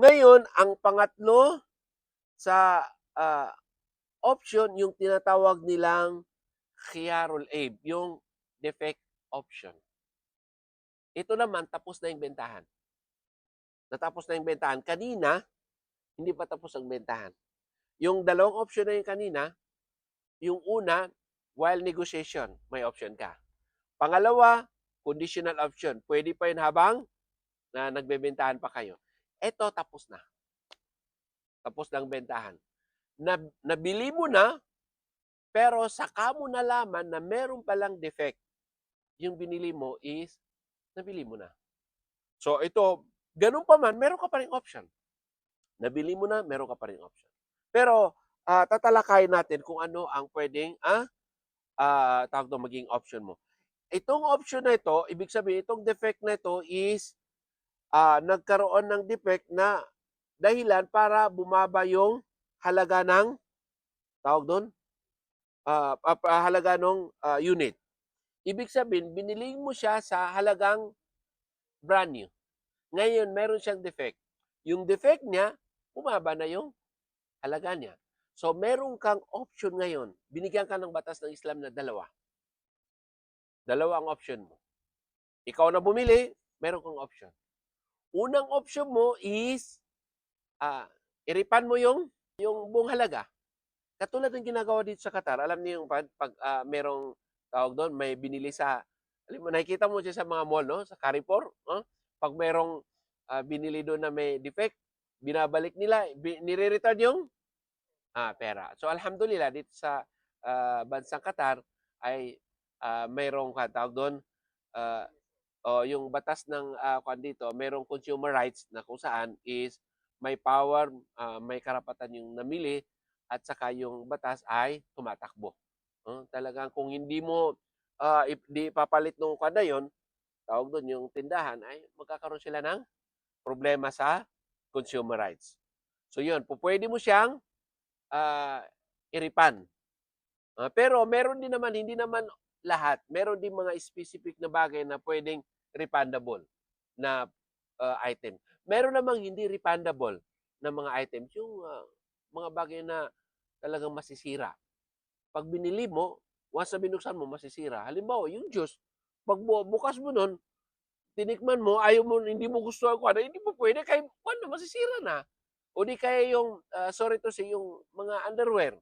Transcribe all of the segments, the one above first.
Ngayon, ang pangatlo sa ah, option, yung tinatawag nilang Chiarol Abe, yung defect option. Ito naman, tapos na yung bentahan. Natapos na yung bentahan. Kanina, hindi pa tapos ang bentahan. Yung dalawang option na yung kanina, yung una, while negotiation, may option ka. Pangalawa, conditional option. Pwede pa yun habang na nagbebentahan pa kayo. Ito, tapos na. Tapos na ang bentahan. Na, nabili mo na, pero saka mo nalaman na meron palang defect. Yung binili mo is, nabili mo na. So ito, ganun pa man, meron ka pa rin option. Nabili mo na, meron ka pa rin option. Pero, ah, tatalakayin natin kung ano ang pwedeng, ah, ah, tawag maging option mo. Itong option na ito, ibig sabihin, itong defect na ito is, ah, nagkaroon ng defect na dahilan para bumaba yung halaga ng, tawag doon, ah, ah, ah, halaga ng ah, unit. Ibig sabihin, binili mo siya sa halagang brand new. Ngayon, meron siyang defect. Yung defect niya, bumaba na yung halaga niya. So, meron kang option ngayon. Binigyan ka ng batas ng Islam na dalawa. Dalawa ang option mo. Ikaw na bumili, meron kang option. Unang option mo is, ah, iripan mo yung, yung buong halaga. Katulad ng ginagawa dito sa Qatar, alam niyo yung pag, pag ah, merong tawag doon, may binili sa, alam mo, nakikita mo siya sa mga mall, no? Sa Carrefour, no? Pag merong ah, binili doon na may defect, binabalik nila, bi- nire-return yung ah, pera. So, alhamdulillah, dito sa ah, bansang Qatar, ay ah, mayroong ka, tawag doon, ah, o yung batas ng uh, dito, mayroong consumer rights na kung saan is may power, ah, may karapatan yung namili at saka yung batas ay tumatakbo. Uh, talagang kung hindi mo ip- di papalit nung kada yon, tawag doon yung tindahan ay magkakaroon sila ng problema sa consumer rights. So yun, pwede mo siyang ah, iripan. Ah, pero meron din naman, hindi naman lahat. Meron din mga specific na bagay na pwedeng refundable na ah, item. Meron namang hindi refundable na mga items, yung ah, mga bagay na talagang masisira. Pag binili mo, once na binuksan mo, masisira. Halimbawa, yung juice, pag bu- bukas mo nun, tinikman mo, ayaw mo, hindi mo gusto ako, ano, hindi mo pwede, kaya ano, masisira na. O di kaya yung, ah, sorry to say, yung mga underwear.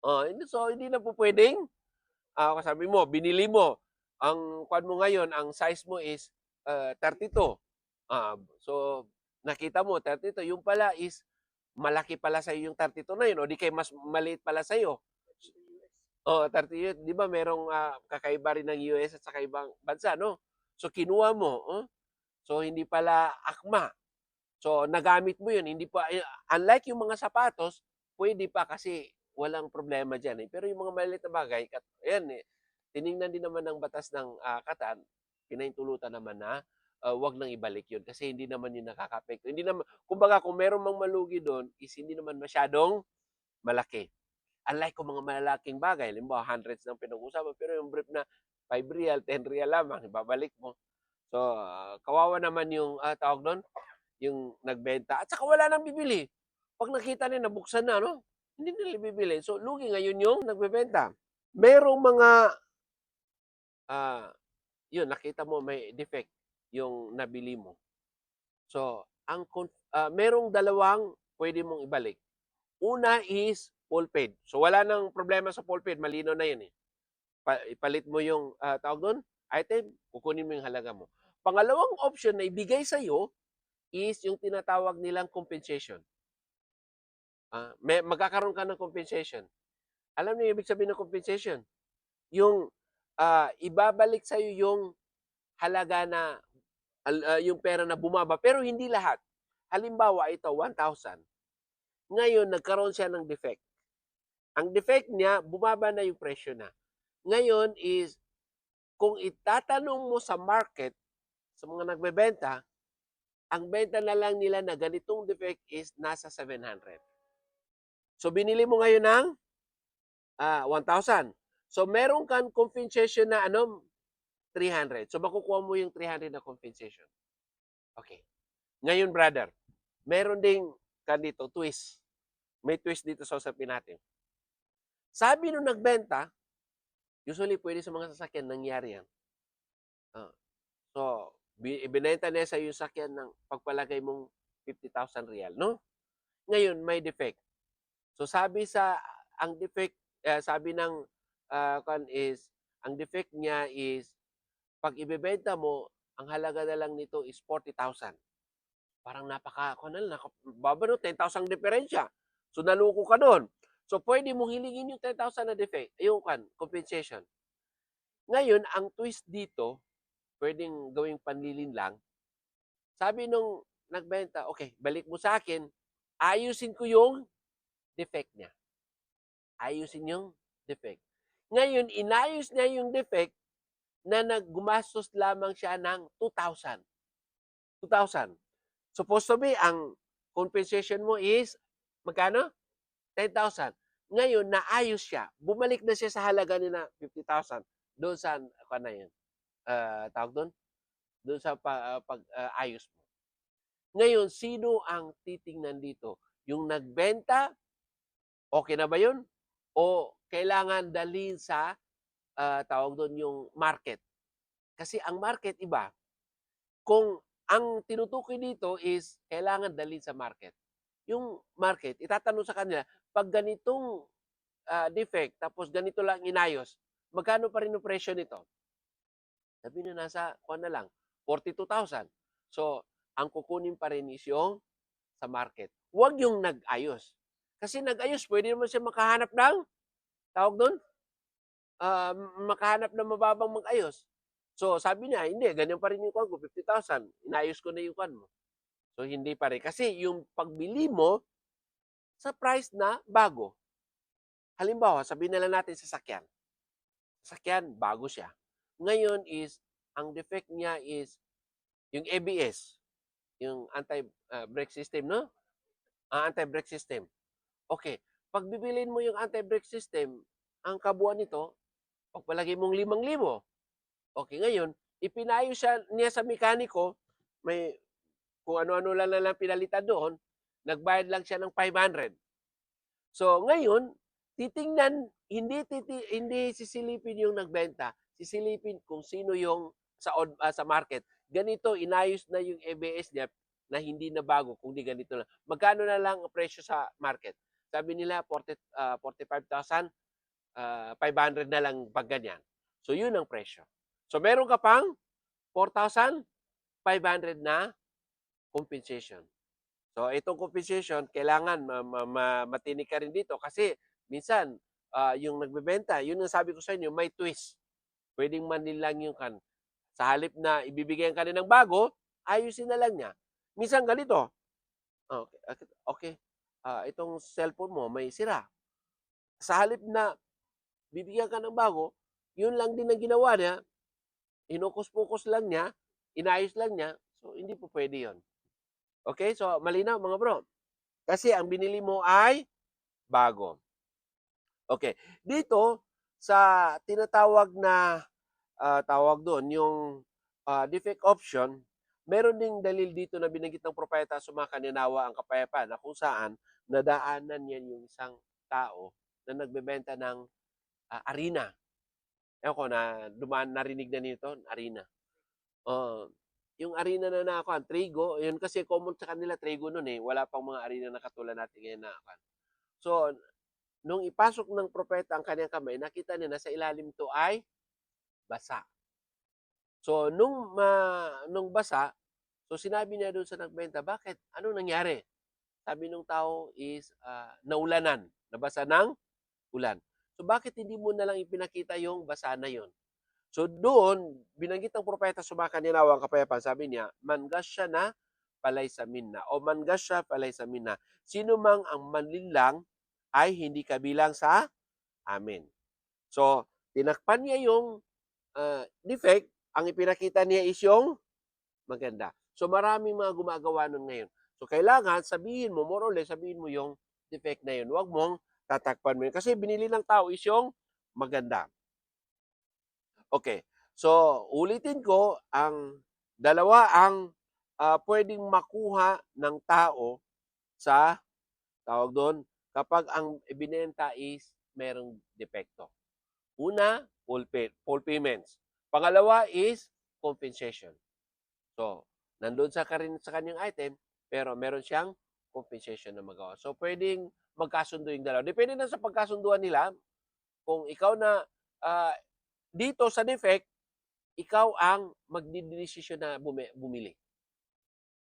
Hindi so hindi na po pwedeng ah sabi mo, binili mo ang kwan mo ngayon, ang size mo is ah, 32. Ah, so nakita mo 32, yung pala is malaki pala sa yung 32 na yun o di kaya mas maliit pala sa iyo. Oh, 38, 'di ba merong ah, kakaiba rin ng US at sa ibang bansa, no? So kinuha mo, oh? So hindi pala akma. So nagamit mo 'yun, hindi pa eh, unlike yung mga sapatos, pwede pa kasi walang problema diyan eh. Pero yung mga maliit na bagay, ayan eh, tiningnan din naman ng batas ng ah, Katan, pinahintulutan naman na ah, wag nang ibalik 'yun kasi hindi naman 'yun nakakapekto. Hindi naman kumbaga kung meron mang malugi doon, is hindi naman masyadong malaki. Unlike kung mga malalaking bagay, halimbawa hundreds ng pinag-uusapan, pero yung brief na 5 real, 10 real lamang, ibabalik mo. So, ah, kawawa naman yung ah, tawag doon, yung nagbenta. At saka wala nang bibili. Pag nakita nila, nabuksan na, no? Hindi nila bibili. So, lugi ngayon yung nagbebenta. Merong mga, ah, yun, nakita mo may defect yung nabili mo. So, ang ah, merong dalawang pwede mong ibalik. Una is full paid. So wala nang problema sa full paid, malino na 'yan eh. Pa- ipalit mo yung ah, tawag doon, item, kukunin mo yung halaga mo. Pangalawang option na ibigay sa iyo is yung tinatawag nilang compensation. Ah, may magkakaroon ka ng compensation. Alam niyo yung ibig sabihin ng compensation? Yung ah, ibabalik sa iyo yung halaga na ah, yung pera na bumaba pero hindi lahat. Halimbawa ito 1,000. Ngayon nagkaroon siya ng defect. Ang defect niya, bumaba na yung presyo na. Ngayon is, kung itatanong mo sa market, sa mga nagbebenta, ang benta na lang nila na ganitong defect is nasa 700. So, binili mo ngayon ng ah, 1,000. So, meron kang compensation na ano, 300. So, makukuha mo yung 300 na compensation. Okay. Ngayon, brother, meron ding kanito twist. May twist dito sa usapin natin. Sabi nung nagbenta, usually pwede sa mga sasakyan nangyari yan. Ah, so, bi- ibinenta niya sa yung sasakyan ng pagpalagay mong 50,000 real, no? Ngayon, may defect. So, sabi sa, ang defect, eh, sabi ng ah, kan is, ang defect niya is, pag ibebenta mo, ang halaga na lang nito is 40,000. Parang napaka, lang, naka- baba no, 10,000 diferensya. So, naluko ka doon. So, pwede mong hilingin yung 10,000 na defect, yung kan, compensation. Ngayon, ang twist dito, pwedeng gawing panlilin lang. Sabi nung nagbenta, okay, balik mo sa akin, ayusin ko yung defect niya. Ayusin yung defect. Ngayon, inayos niya yung defect na naggumastos lamang siya ng 2,000. 2,000. Supposed to be, ang compensation mo is, magkano? 10,000. Ngayon, naayos siya. Bumalik na siya sa halaga ni na 50,000. Doon sa, ano na yun? Ah, tawag doon? Doon sa pa, pag ah, ayos mo. Ngayon, sino ang titingnan dito? Yung nagbenta, okay na ba yun? O kailangan dalhin sa, ah, tawag doon, yung market? Kasi ang market, iba. Kung ang tinutukoy dito is kailangan dalhin sa market. Yung market, itatanong sa kanila, pag ganitong ah, defect, tapos ganito lang inayos, magkano pa rin yung presyo nito? Sabi na nasa, kuha na lang, 42,000. So, ang kukunin pa rin is yung sa market. Huwag yung nag-ayos. Kasi nag-ayos, pwede naman siya makahanap ng, tawag doon, ah, makahanap ng mababang mag-ayos. So, sabi niya, hindi, ganyan pa rin yung kwan ko, 50,000. Inayos ko na yung kwan mo. So, hindi pa rin. Kasi yung pagbili mo sa price na bago. Halimbawa, sabihin na lang natin sa sakyan. Sakyan, bago siya. Ngayon is, ang defect niya is yung ABS, yung anti-brake system, no? Ang anti-brake system. Okay, pag bibilin mo yung anti-brake system, ang kabuuan nito, pagpalagay mong 5,000. Okay, ngayon, ipinayo siya niya sa mekaniko, may kung ano-ano lang lang pinalitan doon, nagbayad lang siya ng 500. So, ngayon, titingnan, hindi titi, hindi sisilipin yung nagbenta, sisilipin kung sino yung sa ah, sa market. Ganito, inayos na yung ABS niya na hindi na bago, kung di ganito lang. Magkano na lang ang presyo sa market? Sabi nila, 40, ah, 45,000, ah, 500 na lang pag ganyan. So, yun ang presyo. So, meron ka pang 4,500 na compensation. So, itong compensation, kailangan ma- ma- ma- matinig ka rin dito kasi minsan, ah, yung nagbebenta, yun ang sabi ko sa inyo, may twist. Pwedeng manlin lang yung kan. Sa halip na ibibigyan ka rin ng bago, ayusin na lang niya. Minsan ganito. Okay, okay, Ah, itong cellphone mo may sira. Sa halip na bibigyan ka ng bago, yun lang din ang ginawa niya. Inukus-pukus lang niya, inayos lang niya. So, hindi po pwede yon. Okay? So, malinaw mga bro. Kasi ang binili mo ay bago. Okay. Dito, sa tinatawag na ah, tawag doon, yung ah, defect option, meron ding dalil dito na binanggit ng propeta sumakaninawa ang kapayapaan na kung saan nadaanan yan yung isang tao na nagbebenta ng ah, arena. Ewan ko na dumaan, narinig na nito, arena. Oh, yung arena na na ako, trigo, yun kasi common sa kanila trigo noon eh. Wala pang mga arena na katulad natin ngayon na kan. So, nung ipasok ng propeta ang kanyang kamay, nakita niya na sa ilalim to ay basa. So, nung ma, nung basa, so sinabi niya doon sa nagbenta, bakit? Anong nangyari? Sabi nung tao is ah, naulanan, nabasa ng ulan. So, bakit hindi mo na lang ipinakita yung basa na yon? So doon, binanggit ng propeta sumakan niya ang kapayapaan. Sabi niya, mangas siya na palay sa minna. O mangas siya palay sa minna. Sino mang ang manlinlang ay hindi kabilang sa amin. So, tinakpan niya yung ah, defect. Ang ipinakita niya is yung maganda. So, maraming mga gumagawa nun ngayon. So, kailangan sabihin mo, more or less, sabihin mo yung defect na yun. Huwag mong tatakpan mo yun. Kasi binili ng tao is yung maganda. Okay. So, ulitin ko, ang dalawa ang ah, puwedeng makuha ng tao sa tawag do'n, kapag ang ibinenta is merong depekto. Una, full pay full payments. Pangalawa is compensation. So, nando'n sa karin sa kanyang item, pero meron siyang compensation na magawa. So, puwedeng magkasundo yung dalawa. Depende na sa pagkasunduan nila kung ikaw na, ah, dito sa defect, ikaw ang magdedesisyon na bumi bumili.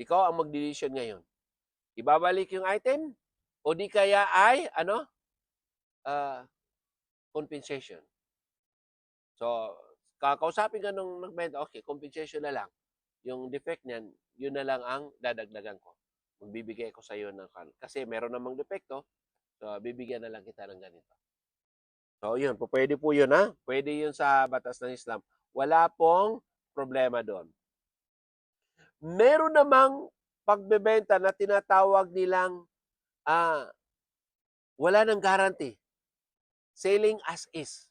Ikaw ang magdedesisyon ngayon. Ibabalik yung item o di kaya ay ano, ah, compensation. So, kakausapin ka nung nagbenta, "Okey, compensation na lang. Yung defect niyan, yun na lang ang dadagdagan ko. Magbibigay ako sa'yo ng kan kasi meron namang depekto, so bibigyan na lang kita ng ganito." So, yun, pupuwede po yun, ha. Puwede yun sa batas ng Islam. Wala pong problema do'n. Meron namang pagbebenta na tinatawag nilang, ah, wala ng guarantee. Selling as is.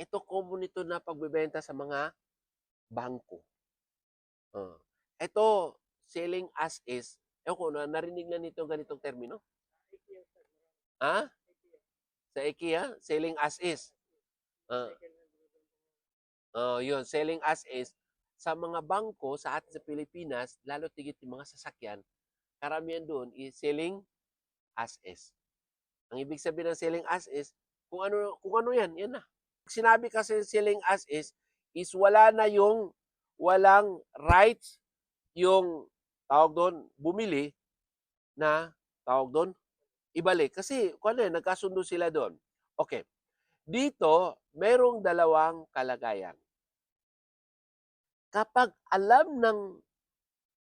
Ito common ito na pagbebenta sa mga bangko. Oh, ito selling as is, ewan ko na narinig na nito ganitong termino? Ha? Sa IKEA, selling as is. Ah. Oo, yun, selling as is. Sa mga bangko sa atin sa Pilipinas, lalo tigit yung mga sasakyan, karamihan doon is selling as is. Ang ibig sabihin ng selling as is, kung ano kung ano yan, yan na. Sinabi kasi selling as is, is wala na yung walang rights yung tawag doon, bumili na tawag doon, ibalik. Kasi kung ano yan, nagkasundo sila doon. Okey. Dito, merong dalawang kalagayan. Kapag alam ng,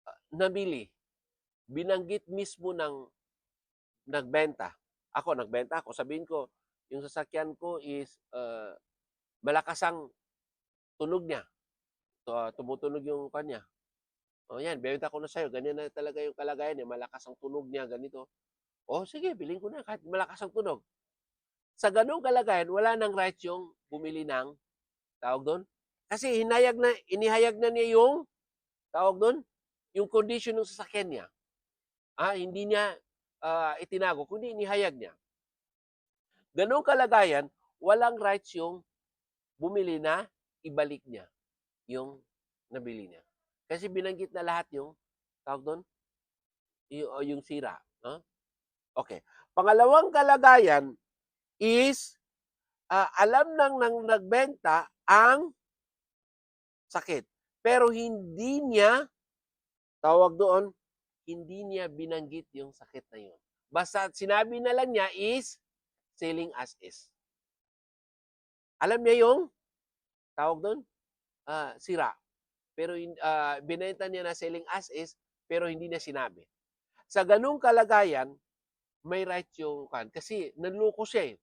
ah, namili, binanggit mismo ng nagbenta, ako nagbenta ako, sabihin ko, yung sasakyan ko is, ah, malakas ang tunog niya. So, tumutunog yung kanya. "O yan, bebenta ko na sa'yo, ganyan na talaga yung kalagayan niya, malakas ang tunog niya, ganito." "O sige, bilhin ko na kahit malakas ang tunog." Sa gano'ng kalagayan, wala ng rights yung bumili ng tawag do'n, kasi hinayag na inihayag na niya yung tawag do'n, yung condition ng sasakyan niya. Ah, hindi niya, ah, itinago kundi inihayag niya. Gano'ng kalagayan, walang rights yung bumili na ibalik niya yung nabili niya. Kasi binanggit na lahat yung tawag do'n, yu o yung sira, no? Okey. Pangalawang kalagayan is, ah, alam ng ng nagbenta ang sakit, pero hindi niya tawag doon, hindi niya binanggit yung sakit na yun. Basta sinabi na lang niya is selling as is. Alam niya yung tawag do'n, ah, sira, pero ah, binenta niya na selling as is, pero hindi niya sinabi. Sa gano'ng kalagayan, may right yung kuwan, kasi nanloko siya, eh.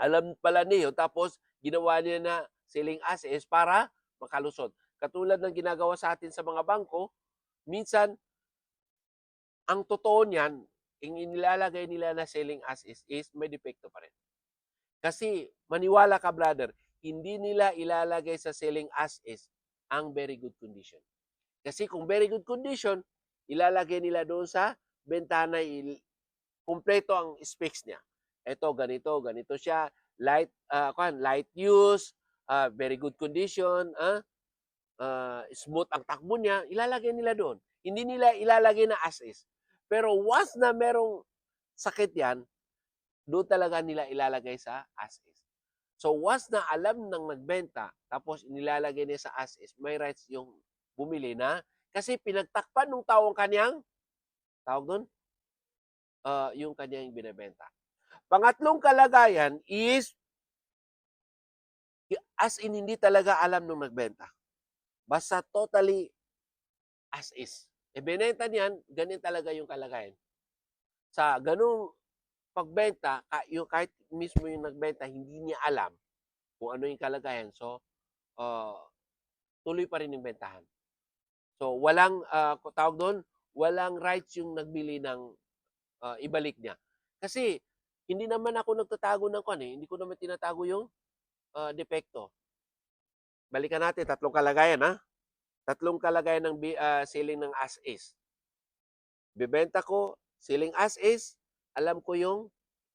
Alam pala yun tapos ginawa niya na selling as is para makalusot. Katulad ng ginagawa sa atin sa mga bangko, minsan ang totoo niyan, yung inilalagay nila na selling as is, is may depekto pa rin. Kasi maniwala ka brother, hindi nila ilalagay sa selling as is ang very good condition. Kasi kung very good condition, ilalagay nila doon sa bentana kumpleto ang specs niya. Eto ganito, ganito siya, light, ah, kuwan, light use, ah, very good condition, ah, ah, smooth ang takbo niya, ilalagay nila doon. Hindi nila ilalagay na as is. Pero once na merong sakit yan, doon talaga nila ilalagay sa as is. So once na alam ng nagbenta, tapos inilalagay niya sa as is, may rights yung bumili na kasi pinagtakpan nung tao ang kaniyang tawag do'n, ah, yung kaniyang binebenta. Pangatlong kalagayan is as in hindi talaga alam nung nagbenta. Basta totally as is. Eh, binenta niyan, ganyan talaga yung kalagayan. Sa gano'ng pagbenta, yung kahit mismo yung nagbenta hindi niya alam kung ano yung kalagayan. So, ah, tuloy pa rin yung bentahan. So, walang, ah, tawag do'n, walang rights yung nagbili ng, ah, ibalik niya. Kasi hindi naman ako nagtatago ng kuwan, eh, hindi ko naman tinatago yung, ah, depekto. Balikan natin, tatlong kalagayan, ha. Tatlong kalagayan ng ah, ceiling ng as is. Bebenta ko, ceiling as is, alam ko yung,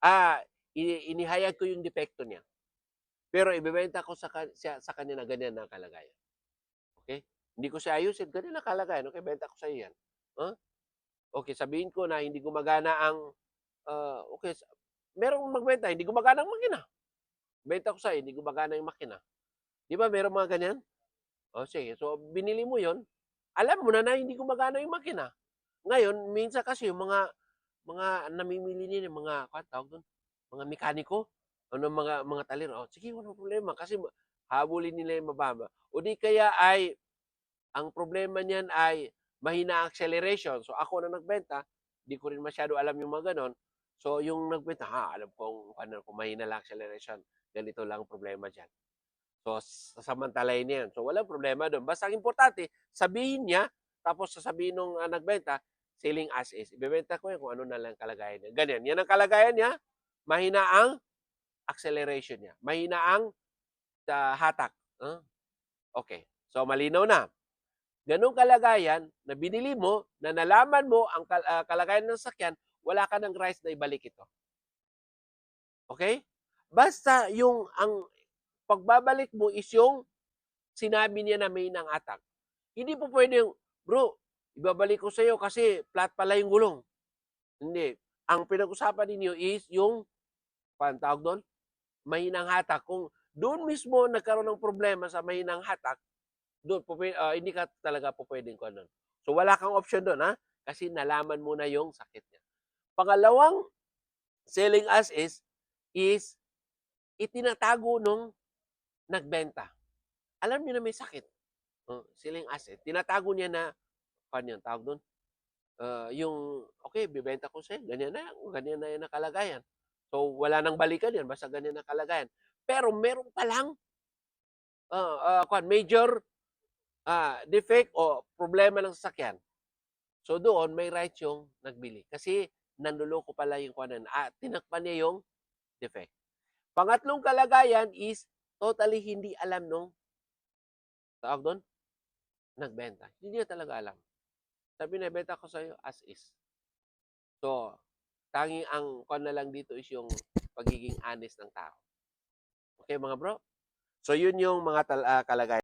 ah, inihayag ko yung depekto niya. Pero ibebenta ko sa, siya, sa kanya na ganyan na kalagayan. Okay? Hindi ko siya ayusin, ganyan na kalagayan. Okay, benta ko sa iyo yan. Huh? Okay, sabihin ko na hindi gumagana ang, ah, okay, sa- merong magbenta, hindi gumagana ang makina. Benta ko sa iyo, hindi gumagana yung makina. Di ba meron mga ganyan? O sige, so binili mo yon alam mo na na hindi gumagana yung makina. Ngayon, minsan kasi yung mga mga namimili nila, mga kwan doon, mga mekaniko, ano mga mga talir, oh, sige, walang problema kasi habulin nila yung mababa. O di kaya ay ang problema niyan ay mahina acceleration. So ako na nagbenta, di ko rin masyado alam yung mga ganon. So yung nagbenta, ha, alam kong ano, kung mahina lang acceleration, ganito lang ang problema diyan. So, sasamantalayin niya yan. So, walang problema doon. Basta ang importante, sabihin niya, tapos sasabihin nung ah, nagbenta, selling as is. Ibebenta ko yan kung ano na lang kalagayan niya. Ganyan. Yan ang kalagayan niya. Mahina ang acceleration niya. Mahina ang ah, hatak. Huh? Okay. So, malinaw na. Ganong kalagayan na binili mo, na nalaman mo ang kal- ah, kalagayan ng sakyan, wala ka ng rights na ibalik ito. Okay? Basta yung ang pagbabalik mo is yung sinabi niya na may nang atak. Hindi po pwede yung, bro, ibabalik ko sa'yo kasi flat pala yung gulong. Hindi. Ang pinag-usapan ninyo is yung, paano tawag doon? Mahinang hatak. Kung doon mismo nagkaroon ng problema sa mahinang hatak, doon, ah, hindi ka talaga po pwedeng ko nun. So, wala kang option doon, ha? Kasi nalaman mo na yung sakit niya. Pangalawang selling as is, is itinatago nung nagbenta. Alam niya na may sakit. Oh, selling asset. Tinatago niya na, paano yun, tawag doon? Ah, yung, okay, bibenta ko sa'yo, ganyan na, yan, ganyan na yan ang kalagayan. So, wala nang balikan yan, basta ganyan ang kalagayan. Pero meron palang uh, uh, major ah, defect o problema ng sasakyan. So, doon, may rights yung nagbili. Kasi, nanluloko pala yung kuwanan. Ah, tinakpan niya yung defect. Pangatlong kalagayan is totally hindi alam nung tawag doon, nagbenta. Hindi niya talaga alam. Na, benta ko sa'yo as is. So, tanging ang kon na lang dito is yung pagiging honest ng tao. Okay mga bro? So, yun yung mga tal- ah, kalagayan.